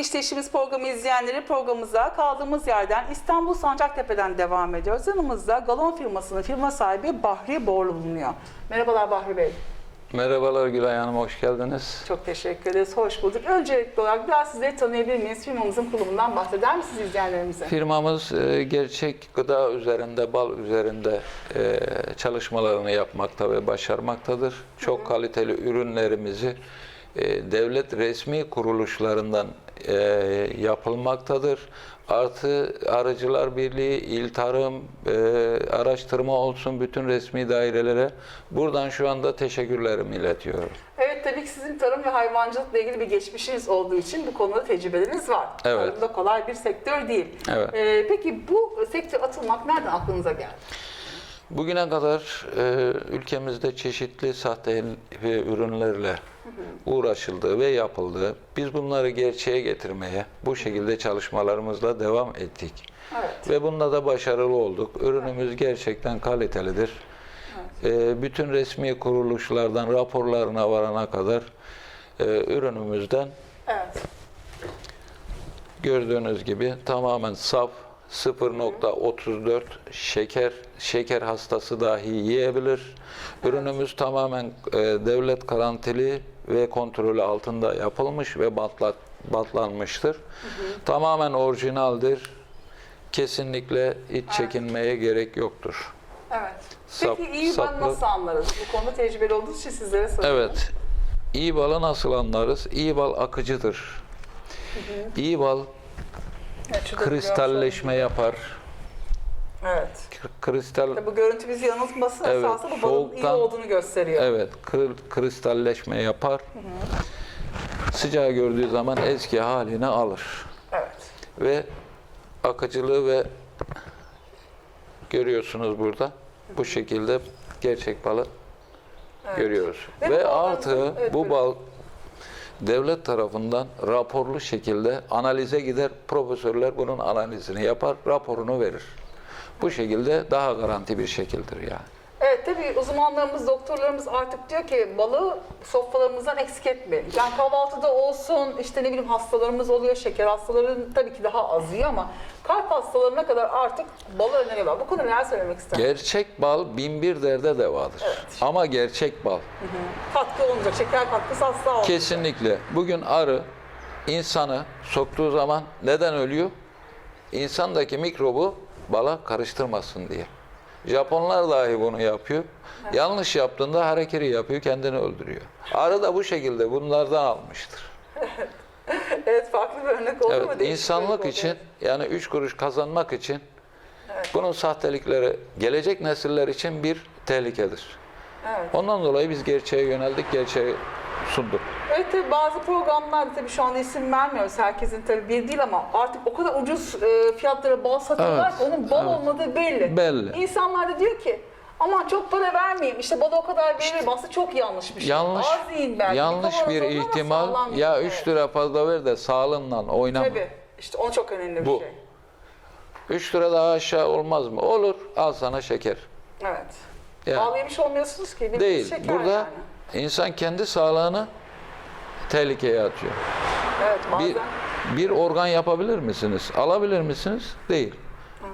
İşte İşimiz programı izleyenleri programımıza kaldığımız yerden İstanbul Sancaktepe'den devam ediyoruz. Yanımızda Galon firmasının firma sahibi Bahri Borlu bulunuyor. Merhabalar Bahri Bey. Merhabalar Gülay Hanım, hoş geldiniz. Çok teşekkür ederiz. Hoş bulduk. Öncelikli olarak biraz sizleri tanıyabilir miyiz? Firmamızın kurulumundan bahseder misiniz izleyenlerimize? Firmamız e, gerçek gıda üzerinde, bal üzerinde e, çalışmalarını yapmakta ve başarmaktadır. Çok kaliteli ürünlerimizi e, devlet resmi kuruluşlarından e, yapılmaktadır. Artı Arıcılar Birliği, İl Tarım, e, araştırma olsun bütün resmi dairelere buradan şu anda teşekkürlerimi iletiyorum. Evet tabii ki sizin tarım ve hayvancılıkla ilgili bir geçmişiniz olduğu için bu konuda tecrübeleriniz var. Evet. Tarım da kolay bir sektör değil. Evet. Ee, peki bu sektör atılmak nereden aklınıza geldi? Bugüne kadar e, ülkemizde çeşitli sahte ürünlerle uğraşıldı ve yapıldı. Biz bunları gerçeğe getirmeye bu şekilde çalışmalarımızla devam ettik. Evet. Ve bunda da başarılı olduk. Ürünümüz gerçekten kalitelidir. E, bütün resmi kuruluşlardan raporlarına varana kadar e, ürünümüzden Evet. Gördüğünüz gibi tamamen saf 0.34 şeker şeker hastası dahi yiyebilir. Ürünümüz tamamen e, devlet garantili ve kontrolü altında yapılmış ve bantla, bantlanmıştır. Tamamen orijinaldir. Kesinlikle hiç çekinmeye gerek yoktur. Evet. Sap- Peki iyi bal saplı- nasıl anlarız? Bu konuda tecrübeli olduğunuz için sizlere soruyorum. Evet. İyi balı nasıl anlarız? İyi bal akıcıdır. İyi bal Evet, kristalleşme yapar. Evet. Kristal Tabii Bu görüntü bizi yanıltmasın Evet, esasında bu balın iyi olduğunu gösteriyor. Evet, kristalleşme yapar. Sıcağı gördüğü zaman eski haline alır. Evet. Ve akıcılığı ve görüyorsunuz burada. Bu şekilde gerçek balı görüyoruz. Ve Ve, artı evet, bu bal devlet tarafından raporlu şekilde analize gider. Profesörler bunun analizini yapar, raporunu verir. Bu şekilde daha garanti bir şekildir yani. Evet tabii uzmanlarımız, doktorlarımız artık diyor ki balığı sofralarımızdan eksik etmeyelim. Yani kahvaltıda olsun, işte ne bileyim hastalarımız oluyor, şeker hastaları tabii ki daha az yiyor ama kalp hastalarına kadar artık balı öneriyorlar. Bu konuda neler söylemek ister? Gerçek bal bin bir derde devadır. Ama gerçek bal. Katkı olmayacak, şeker katkısı asla olmayacak. Kesinlikle. Bugün arı insanı soktuğu zaman neden ölüyor? İnsandaki mikrobu bala karıştırmasın diye. Japonlar dahi bunu yapıyor. Yanlış yaptığında hareketi yapıyor, kendini öldürüyor. Arı da bu şekilde bunlardan almıştır. Evet farklı bir örnek oldu mu? Evet, Değişik insanlık örnek oldu. için yani üç kuruş kazanmak için bunun sahtelikleri gelecek nesiller için bir tehlikedir. Evet. Ondan dolayı biz gerçeğe yöneldik, gerçeği sunduk. Evet tabii bazı programlarda tabii şu anda isim vermiyoruz herkesin tabii bir değil ama artık o kadar ucuz e, fiyatlara bal satıyorlar Evet, ki onun bal evet. olmadığı belli. Belli. İnsanlar da diyor ki aman çok para vermeyeyim işte bala o kadar veririm aslında çok yanlış bir şey. Yanlış, Az yiyin belki. yanlış bir ama ihtimal. Ya yiyin. 3 Evet. lira fazla ver de sağlığınla oynama. Tabii işte o çok önemli bir Bu. şey. 3 lira daha aşağı olmaz mı? Olur. Al sana şeker. Evet. Yani Bal yemiş olmuyorsunuz ki. değil. Şeker Burada yani. İnsan kendi sağlığını tehlikeye atıyor. Evet bazen. Bir, bir organ yapabilir misiniz? Alabilir misiniz? Değil.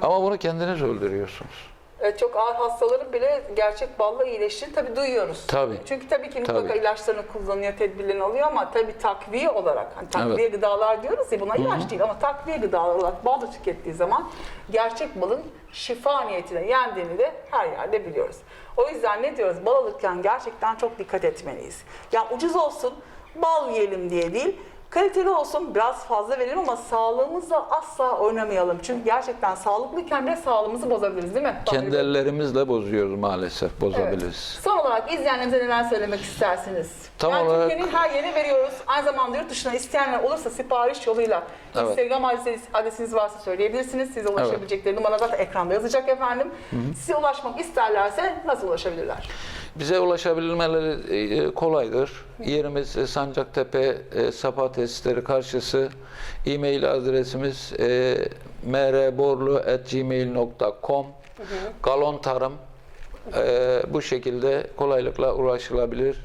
Ama bunu kendiniz öldürüyorsunuz. Evet, çok ağır hastaların bile gerçek balla iyileştiğini tabii duyuyoruz. Tabii. Çünkü tabii ki mutlaka Tabii. ilaçlarını kullanıyor, tedbirlerini alıyor ama tabii takviye olarak, hani takviye gıdalar diyoruz ya buna ilaç değil ama takviye gıdalar olarak bal da tükettiği zaman gerçek balın şifa niyetine yendiğini de her yerde biliyoruz. O yüzden ne diyoruz? Bal alırken gerçekten çok dikkat etmeliyiz. Ya ucuz olsun, bal yiyelim diye değil, Kaliteli olsun, biraz fazla verelim ama sağlığımızla asla oynamayalım. Çünkü gerçekten sağlıklıyken bile sağlığımızı bozabiliriz değil mi? Kendi ellerimizle bozuyoruz maalesef. Bozabiliriz. Son olarak izleyenlerimize neler söylemek istersiniz? Tam yani olarak- Türkiye'nin her yerine veriyoruz. Aynı zamanda yurt dışına isteyenler olursa sipariş yoluyla Evet. Instagram adresiniz, adresiniz varsa söyleyebilirsiniz. Size ulaşabilecekleri numara zaten ekranda yazacak efendim. Size ulaşmak isterlerse nasıl ulaşabilirler? Bize ulaşabilmeleri e, kolaydır. Yerimiz e, Sancaktepe e, Sapa Tesisleri karşısı. E-mail adresimiz e, mrborlu.gmail.com Galon Tarım e, bu şekilde kolaylıkla ulaşılabilir.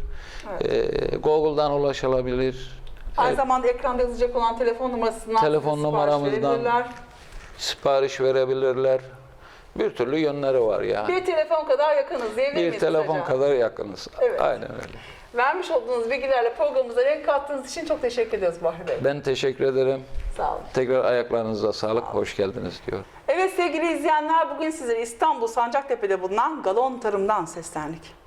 E, Google'dan ulaşılabilir. Aynı Evet. zamanda ekranda yazacak olan telefon numarasından Telefon size sipariş numaramızdan verebilirler. Sipariş verebilirler. Bir türlü yönleri var yani. Bir telefon kadar yakınız diyebilir Bir miyiz telefon kısaca? kadar yakınız. Evet. Aynen öyle. Vermiş olduğunuz bilgilerle programımıza renk kattığınız için çok teşekkür ediyoruz Bahri Bey. Ben teşekkür ederim. Sağ olun. Tekrar ayaklarınıza sağlık. Hoş geldiniz diyor. Evet sevgili izleyenler bugün sizlere İstanbul Sancaktepe'de bulunan Galon Tarım'dan seslendik.